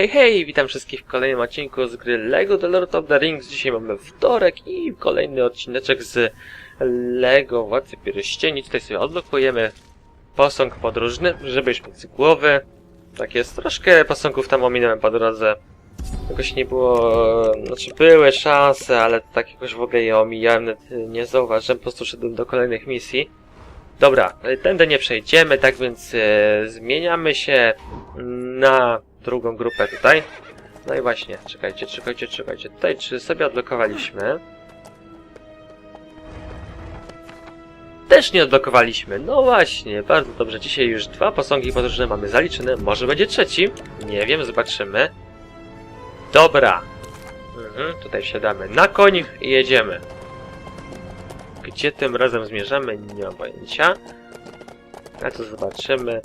Hej, hej, witam wszystkich w kolejnym odcinku z gry LEGO The Lord of the Rings. Dzisiaj mamy wtorek i kolejny odcineczek z LEGO Władcy Pierścieni. Tutaj sobie odblokujemy posąg podróżny, żeby mieć z głowy. Tak jest, troszkę posągów tam ominąłem po drodze. Jakoś nie było, znaczy były szanse, ale tak jakoś w ogóle je omijałem, nie zauważyłem, po prostu szedłem do kolejnych misji. Dobra, tędy nie przejdziemy, tak więc e, zmieniamy się na drugą grupę tutaj. No i właśnie, czekajcie, czekajcie, czekajcie. Tutaj czy sobie odblokowaliśmy? Też nie odblokowaliśmy. No właśnie, bardzo dobrze. Dzisiaj już dwa posągi podróżne mamy zaliczone. Może będzie trzeci? Nie wiem, zobaczymy. Dobra. Mhm, tutaj wsiadamy na koń i jedziemy. Gdzie tym razem zmierzamy? Nie mam pojęcia. Ale to zobaczymy.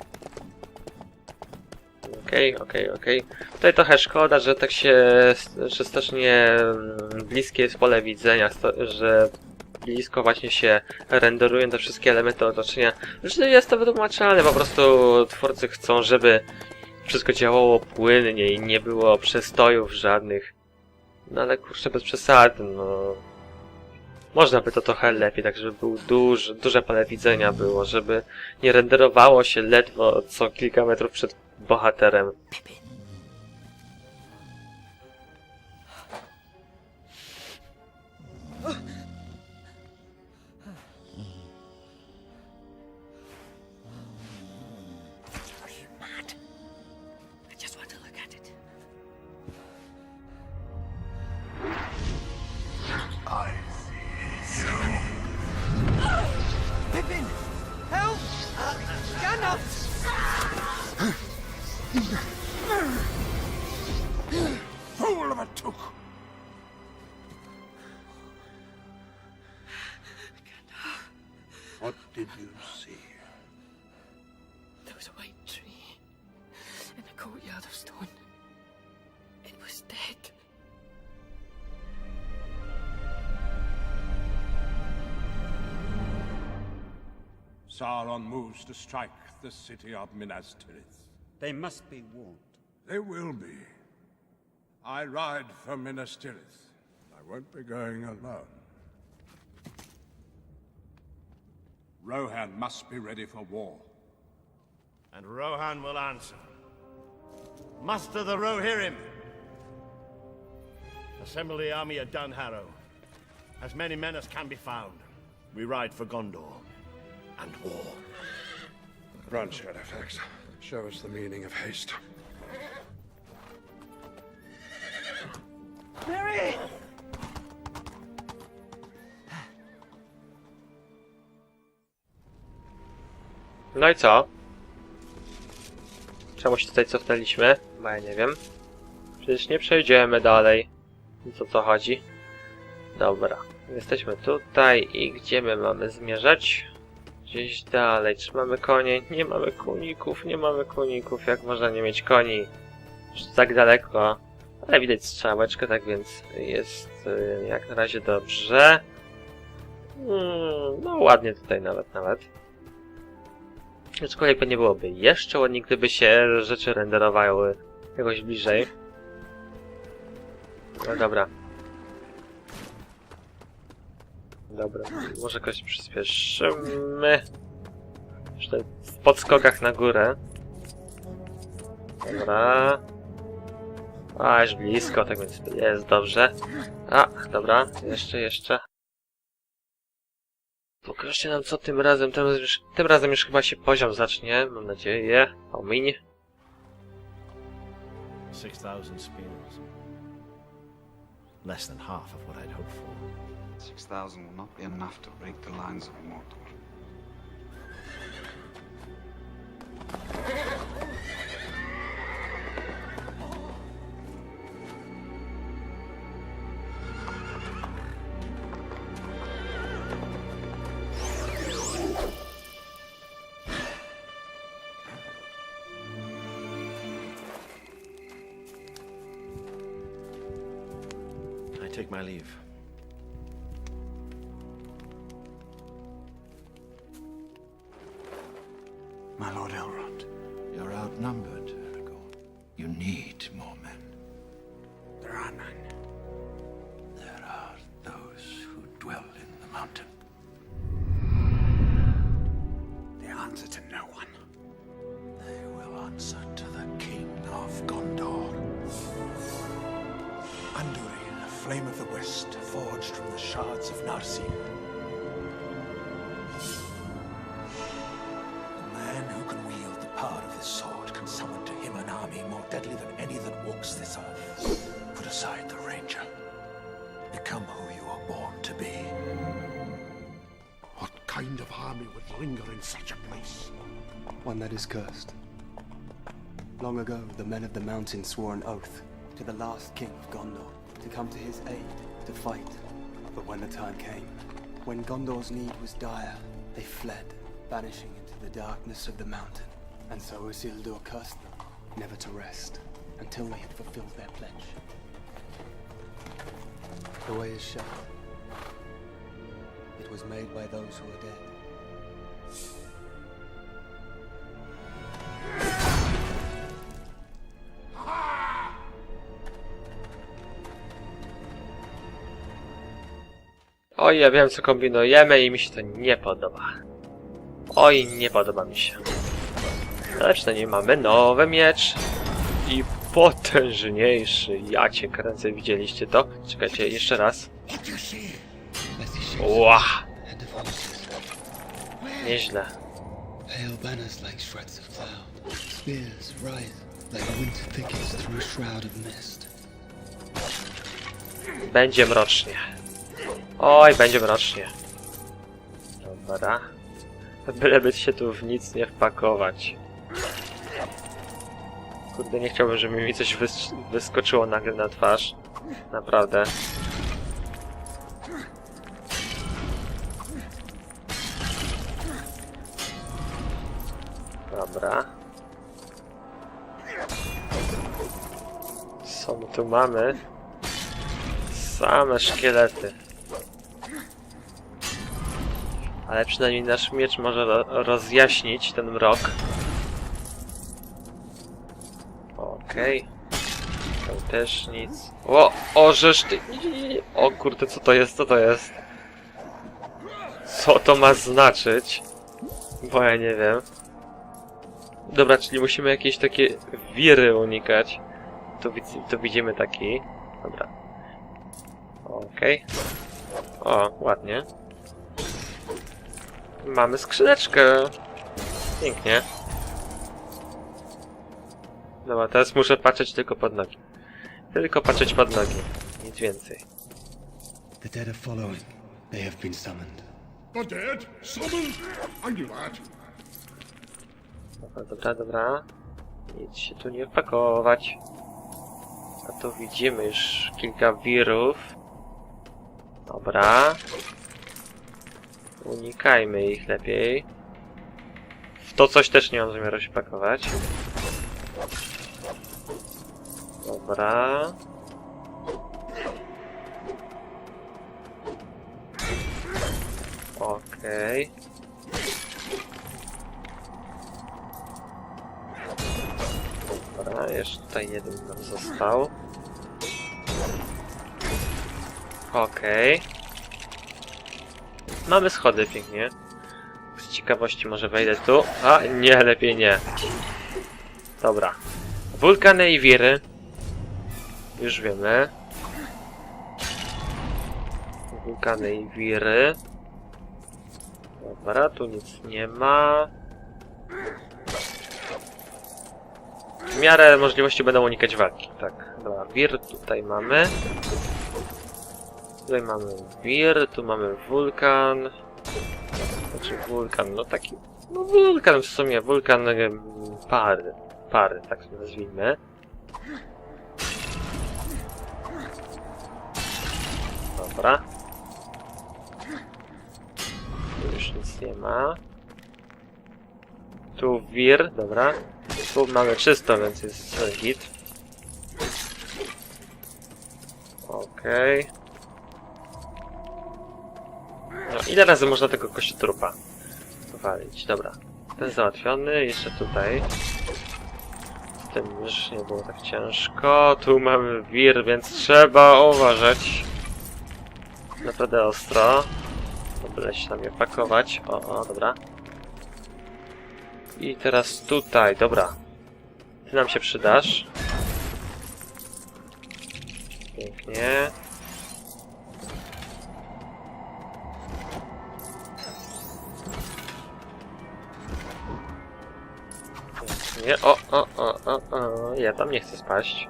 Okej, okej, okej. Tutaj trochę szkoda, że tak się, że strasznie bliskie jest pole widzenia, że blisko właśnie się renderują te wszystkie elementy otoczenia. Że jest to wytłumaczalne, po prostu twórcy chcą, żeby wszystko działało płynnie i nie było przestojów żadnych. No ale kurczę, bez przesady, no. Można by to trochę lepiej, tak żeby był duży, duże pole widzenia było, żeby nie renderowało się ledwo co kilka metrów przed bohaterem. Are Sauron moves to strike the city of Minas Tirith. They must be warned. They will be. I ride for Minas Tirith. I won't be going alone. Rohan must be ready for war. and Rohan will answer. Muster the Rohirrim. Assemble the army at Dunharrow. As many men as can be found. We ride for Gondor and war. Run, Shadowfax. Show us the meaning of haste. Mary! No i co? Czemu się tutaj cofnęliśmy? Bo ja nie wiem. Przecież nie przejdziemy dalej. Nic o co chodzi. Dobra. Jesteśmy tutaj i gdzie my mamy zmierzać? Gdzieś dalej. Czy mamy konie? Nie mamy koników, nie mamy koników. Jak można nie mieć koni? Już tak daleko. Ale widać strzałeczkę, tak więc jest y, jak na razie dobrze. Mm, no ładnie tutaj nawet, nawet. Aczkolwiek nie byłoby jeszcze ładniej, gdyby się rzeczy renderowały jakoś bliżej. No dobra. Dobra, może jakoś przyspieszymy. Jeszcze w podskokach na górę. Dobra. A, już blisko, tak więc jest dobrze. A, dobra, jeszcze, jeszcze. Pokażcie nam co tym razem, tym, razem już, tym razem już chyba się poziom zacznie, mam nadzieję. Omiń. 6,000 spears. Less than half of what I'd hoped for. 6,000 will not be enough to break the lines of Mordor. I take my leave. Answer to no one. They will answer to the king of Gondor. Anduri, the flame of the west, forged from the shards of Narsil. Is cursed. Long ago, the men of the mountain swore an oath to the last king of Gondor to come to his aid, to fight. But when the time came, when Gondor's need was dire, they fled, vanishing into the darkness of the mountain. And so Isildur cursed them, never to rest, until they had fulfilled their pledge. The way is shut. It was made by those who are dead. Oj, ja wiem co kombinujemy i mi się to nie podoba. Oj, nie podoba mi się. Ale przynajmniej mamy nowy miecz. I potężniejszy. Ja cię kręcę, widzieliście to? Czekajcie, jeszcze raz. Ła! Nieźle. Będzie mrocznie. Oj, będzie mrocznie. Dobra. Byleby się tu w nic nie wpakować. Kurde, nie chciałbym, żeby mi coś wys wyskoczyło nagle na twarz. Naprawdę. Dobra. Co my tu mamy? Same szkielety. Ale przynajmniej nasz miecz może ro rozjaśnić ten mrok. Okej. Okay. też nic. O, o, żeż ty... O kurde, co to jest, co to jest? Co to ma znaczyć? Bo ja nie wiem. Dobra, czyli musimy jakieś takie wiry unikać. Widz- tu widzimy taki. Dobra. Okej. O, ładnie. Mamy skrzyneczkę. Pięknie. Dobra, teraz muszę patrzeć tylko pod nogi. Tylko patrzeć pod nogi. Nic więcej. The dead are following. They have been summoned. The dead? Summoned? I knew that. Dobra, dobra, dobra. Nic się tu nie wpakować. A tu widzimy już kilka wirów. Dobra. Unikajmy ich lepiej. W to coś też nie mam zamiaru się pakować. Dobra. Okej. Dobra, jeszcze tutaj jeden nam został. Okej. Mamy schody pięknie. Z ciekawości może wejdę tu. A, nie, lepiej nie. Dobra. Wulkany i wiry. Już wiemy. Wulkany i wiry. Dobra, tu nic nie ma. W miarę możliwości będą unikać walki. Tak, dobra, wir tutaj mamy. Tutaj mamy wir, tu mamy wulkan. Znaczy wulkan, no taki... No wulkan w sumie, wulkan em, pary. Pary, tak to nazwijmy. Dobra. Tu już nic nie ma. Tu wir, dobra. Tu mamy czysto, więc jest git. Okej. No ile razy można tego kościotrupa walić? Dobra. Ten załatwiony, jeszcze tutaj. tym już nie było tak ciężko. Tu mamy wir, więc trzeba uważać. Naprawdę ostro. Dobra, się tam je pakować. O, o, dobra. I teraz tutaj, dobra. Ty nam się przydasz. Pięknie. O, o, o, o, o, ja tam nie chcę spaść.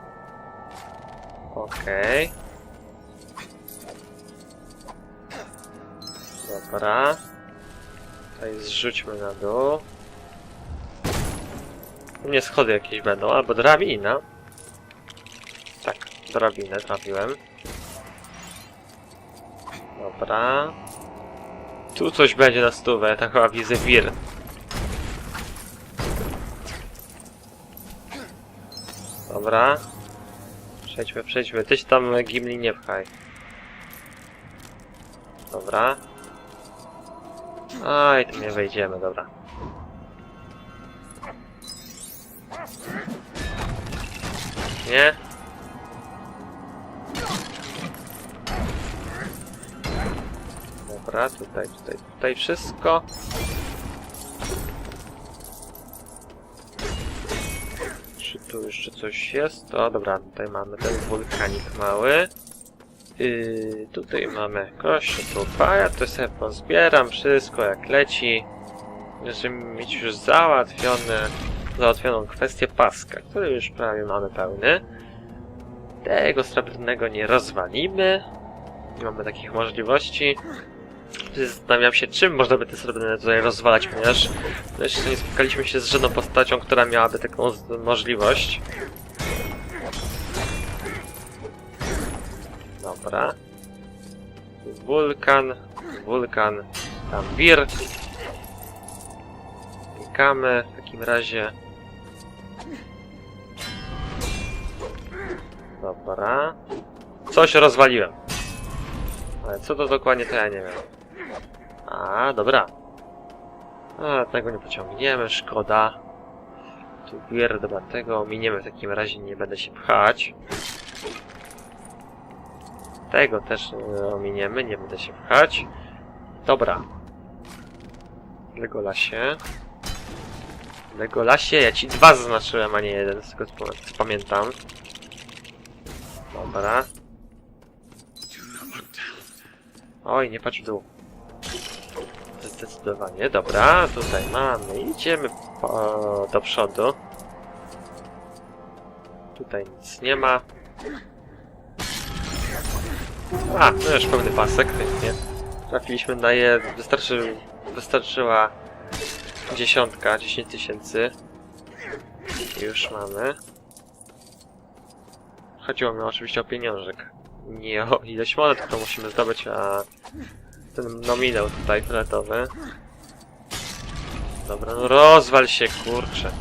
Okej. Dobra. Tutaj zrzućmy na dół. U mnie schody jakieś będą, albo drabina. Tak, drabinę trafiłem. Dobra. Tu coś będzie na stówę, tak chyba widzę wir. Dobra. Przejdźmy, przejdźmy. Tyś tam Gimli nie pchaj. Dobra. Aj, tu nie wejdziemy, dobra. Nie? Dobra, tutaj, tutaj, tutaj wszystko. Tu jeszcze coś jest? O, dobra, tutaj mamy ten wulkanik mały. Yy, tutaj mamy kość, trupa, ja to sobie pozbieram wszystko jak leci. Żeby mieć już załatwione, załatwioną kwestię paska, który już prawie mamy pełny. Tego srebrnego nie rozwalimy. Nie mamy takich możliwości. Zastanawiam się, czym można by te srebrne tutaj rozwalać, ponieważ jeszcze nie spotkaliśmy się z żadną postacią, która miałaby taką możliwość. Dobra. Wulkan, wulkan, tam wir. Klikamy w takim razie. Dobra. Coś rozwaliłem. Ale co to dokładnie, to ja nie wiem. A, dobra. A, tego nie pociągniemy, szkoda. Tu wir, dobra, tego ominiemy w takim razie, nie będę się pchać. Tego też e, ominiemy, nie będę się pchać. Dobra. Legolasie. Legolasie, ja ci dwa zaznaczyłem, a nie jeden, z tego co pamiętam. Dobra. Oj, nie patrz w dół. Zdecydowanie, dobra, tutaj mamy, idziemy po, do przodu. Tutaj nic nie ma. A, no już pełny pasek, pięknie. Trafiliśmy na je, wystarczy, wystarczyła dziesiątka, 10 tysięcy. Już mamy. Chodziło mi oczywiście o pieniążek. Nie o ileś monet, które musimy zdobyć, a ten nominał tutaj fioletowy. Dobra, no rozwal się, kurczę.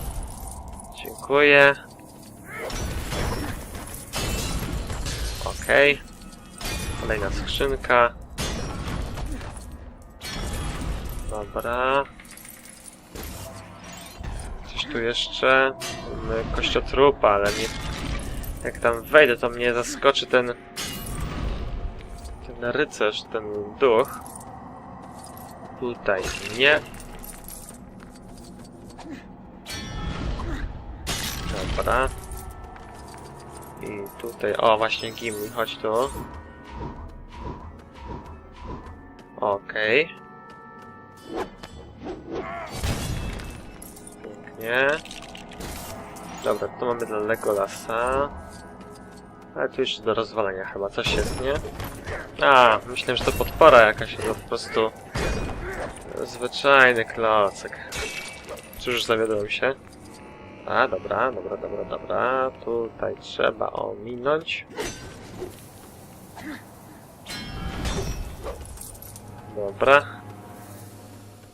Dziękuję. Okej. Kolejna skrzynka. Dobra. Coś tu jeszcze? Kościotrupa, ale nie... Jak tam wejdę, to mnie zaskoczy ten... Rycerz, ten duch. Tutaj nie. Dobra. I tutaj, o właśnie Gimli, chodź tu. Okej. Pięknie. Dobra, to mamy dla Legolasa. Ale tu jeszcze do rozwalenia chyba coś jest, nie? A, myślałem, że to podpora jakaś, to po prostu zwyczajny klocek. Cóż, zawiodłem się. A, dobra, dobra, dobra, dobra. Tutaj trzeba ominąć. Dobra.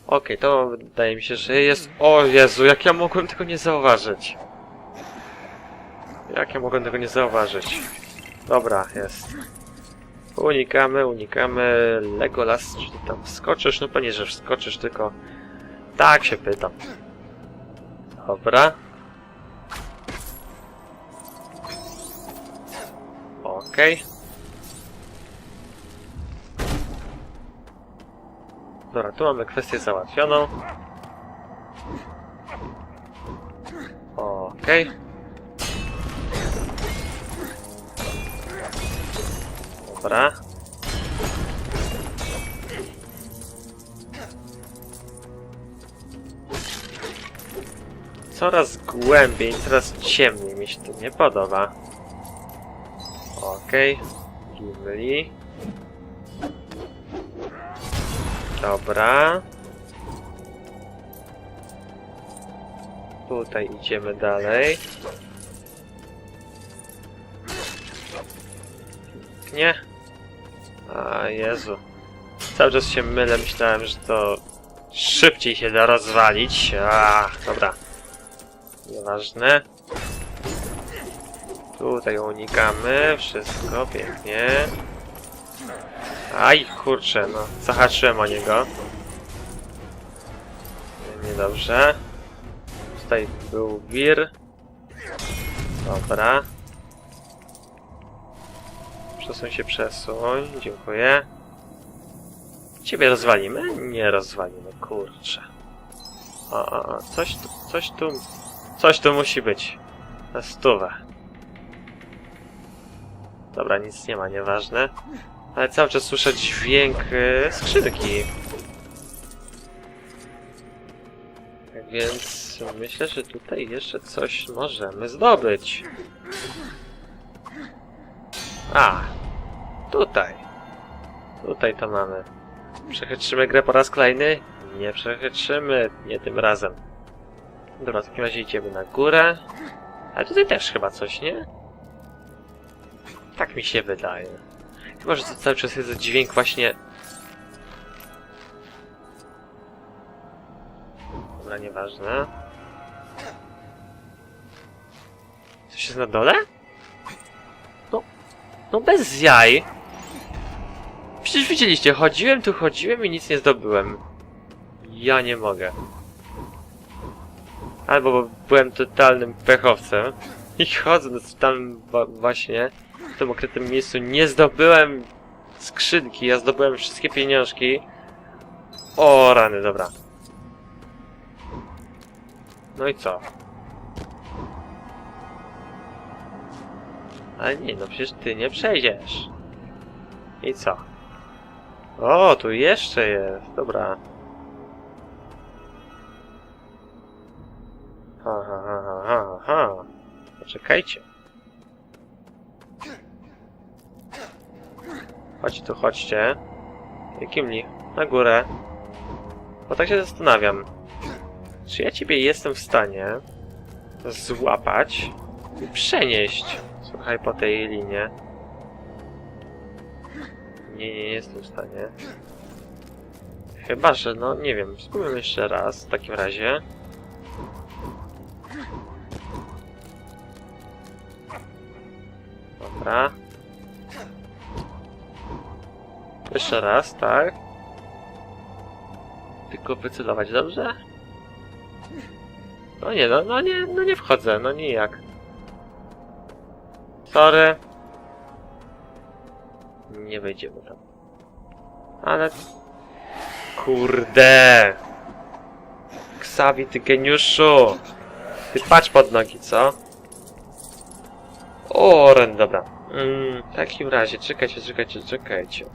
Okej, to wydaje mi się, że jest... O Jezu, jak ja mogłem tego nie zauważyć? Jak ja mogę tego nie zauważyć? Dobra, jest. Unikamy, unikamy. Legolas, czy ty tam wskoczysz? No pewnie, że wskoczysz, tylko... Tak się pytam. Dobra. Okej. Okay. Dobra, tu mamy kwestię załatwioną. Okej. Okay. Dobra. Coraz głębiej, coraz ciemniej mi się to nie podoba. Okej. Gimli. Dobra. Tutaj idziemy dalej. Nie. A Jezu. Cały czas się mylę, myślałem, że to szybciej się da rozwalić. A, dobra. Nieważne. Tutaj unikamy, wszystko pięknie. Aj, kurczę, no, zahaczyłem o niego. Niedobrze. Tutaj był wir. Dobra. Przesuń się, przesuń, dziękuję. Ciebie rozwalimy? Nie rozwalimy, kurczę. O, o, o, coś tu, coś tu, coś tu musi być. Na stówę. Dobra, nic nie ma, nieważne. Ale cały czas słyszę dźwięk yy, skrzynki. Tak Więc myślę, że tutaj jeszcze coś możemy zdobyć. A, tutaj. Tutaj to mamy. Przechytrzymy grę po raz kolejny? Nie przechytrzymy, nie tym razem. Dobra, w takim razie idziemy na górę. Ale tutaj też chyba coś, nie? Tak mi się wydaje. Chyba, że to cały czas jest dźwięk właśnie... Dobra, nieważne. Coś jest na dole? No... Bez jaj! Przecież widzieliście, chodziłem tu, chodziłem i nic nie zdobyłem. Ja nie mogę. Albo bo byłem totalnym pechowcem i chodząc tam właśnie w tym ukrytym miejscu nie zdobyłem skrzynki, ja zdobyłem wszystkie pieniążki. O rany, dobra. No i co? Ale nie, no przecież ty nie przejdziesz. I co? O, tu jeszcze jest, dobra. Ha, ha, ha, ha, ha. Poczekajcie. Chodź tu, chodźcie. Jakim li? Na górę. Bo tak się zastanawiam. Czy ja ciebie jestem w stanie złapać i przenieść, słuchaj, po tej linie? Nie, nie jestem w stanie. Chyba, że no, nie wiem, spróbujmy jeszcze raz w takim razie. Dobra. Jeszcze raz, tak? Tylko wycelować, dobrze? No nie, no, no nie, no nie wchodzę, no nijak. Sorry. Nie wejdziemy tam. Ale... Kurde! Ksawi, ty geniuszu! Ty patrz pod nogi, co? O, ren, dobra. Mm, w takim razie, czekajcie, czekajcie, czekajcie.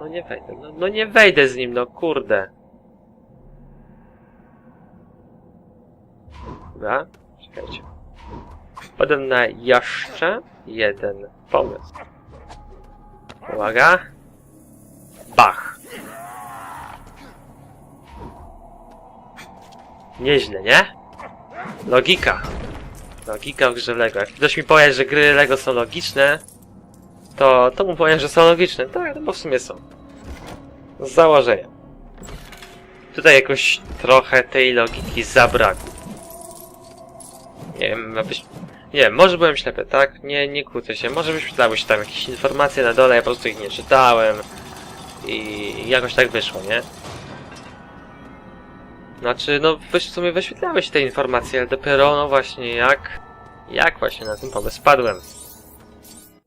No nie wejdę, no, no nie wejdę z nim, no kurde. Dobra, czekajcie. Podam na jeszcze jeden pomysł. Uwaga. Bach. Nieźle, nie? Logika. Logika w grze Lego. Jak ktoś mi powie, że gry Lego są logiczne, to, to mu powiem, że są logiczne. Tak, no bo w sumie są. Z założenia. Tutaj jakoś trochę tej logiki zabrakło. Nie wiem, abyś... Nie może byłem ślepy, tak? Nie, nie kłócę się. Może wyświetlały się tam jakieś informacje na dole, ja po prostu ich nie czytałem. I jakoś tak wyszło, nie? Znaczy, no w sumie się te informacje, ale dopiero, no właśnie, jak Jak właśnie na ten pomysł padłem?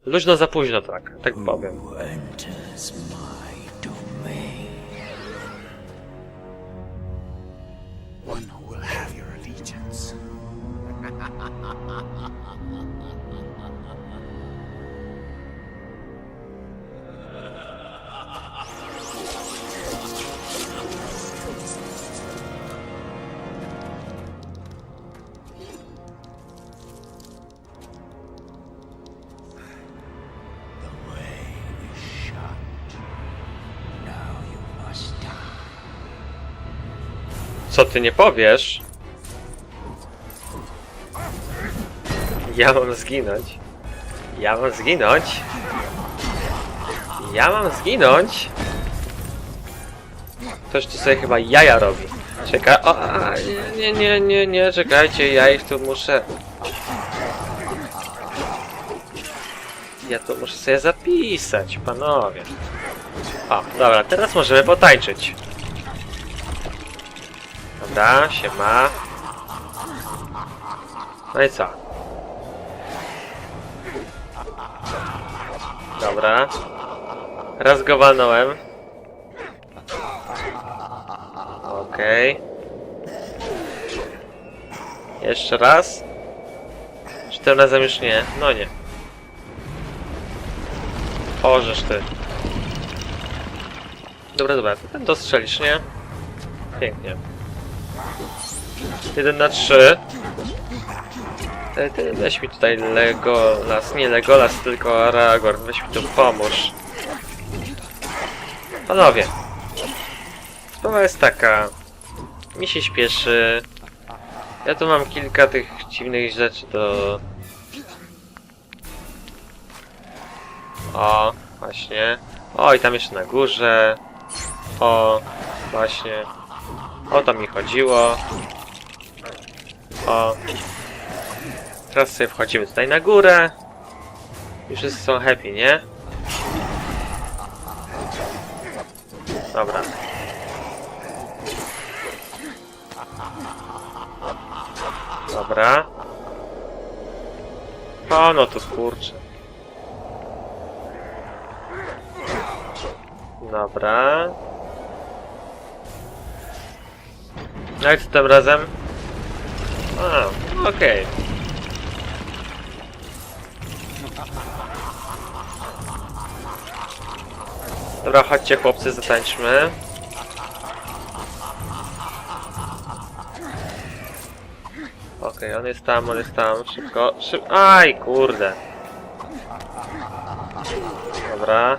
Luźno za późno, tak, tak powiem. One who will have Co ty nie powiesz? Ja mam zginąć. Ja mam zginąć. Ja mam zginąć. Ktoś tu sobie chyba jaja robi. Czekaj, o, a, nie, nie, nie, nie, czekajcie, ja ich tu muszę... Ja to muszę sobie zapisać, panowie. O, dobra, teraz możemy potańczyć. Dobra, siema. No i co? Dobra. Raz go walnąłem. Okej. Jeszcze raz. Czy tym razem już nie? No nie. Orzesz ty. Dobra, dobra, ten dostrzelisz, nie? Pięknie. 1 na 3. Ty, ty weź mi tutaj Legolas, nie Legolas, tylko Aragorn, weź mi tu pomóż. Panowie, sprawa jest taka, mi się śpieszy, ja tu mam kilka tych dziwnych rzeczy do... O, właśnie. O, i tam jeszcze na górze. O, właśnie. O to mi chodziło. O. Teraz sobie wchodzimy tutaj na górę. I wszyscy są happy, nie? Dobra. Dobra. O, no to kurczę. Dobra. I co tym razem? Okej. Dobra, chodźcie chłopcy, zatańczmy. Okej, on jest tam, on jest tam. Szybko, szyb... Aj, kurde. Dobra.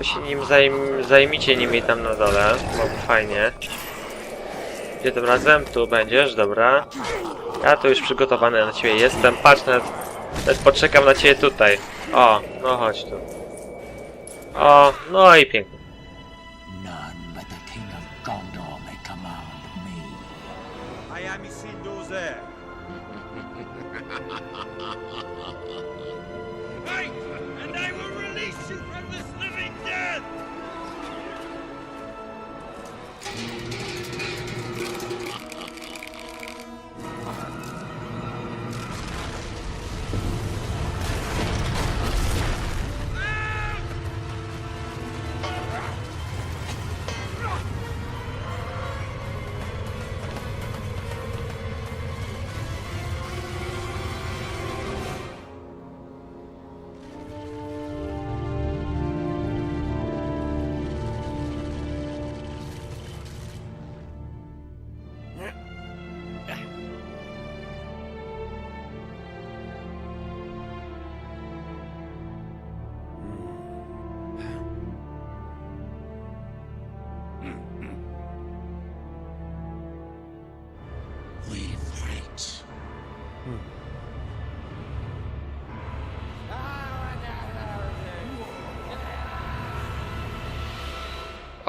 Wy się nim zajm nimi tam na dole, bo fajnie. Gdzie tym razem? Tu będziesz, dobra. Ja tu już przygotowany na ciebie jestem. Patrz, nawet, nawet poczekam na ciebie tutaj. O, no chodź tu. O, no i pięknie.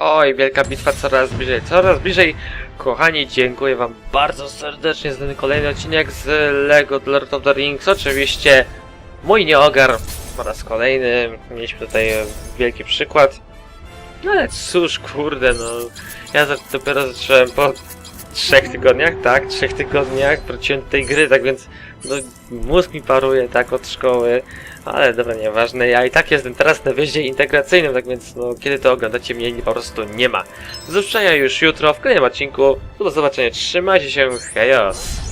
Oj, wielka bitwa coraz bliżej, coraz bliżej. Kochani, dziękuję wam bardzo serdecznie za ten kolejny odcinek z LEGO The Lord of the Rings. Oczywiście mój nieogar po raz kolejny. Mieliśmy tutaj wielki przykład. No ale cóż, kurde, no. Ja dopiero zacząłem po trzech tygodniach, tak? Trzech tygodniach wróciłem do tej gry, tak więc no, mózg mi paruje, tak, od szkoły. Ale dobra, nieważne, ja i tak jestem teraz na wjeździe integracyjnym, tak więc no, kiedy to oglądacie mnie po prostu nie ma. Zobaczenia już jutro w kolejnym odcinku. Do zobaczenia, trzymajcie się, hejos!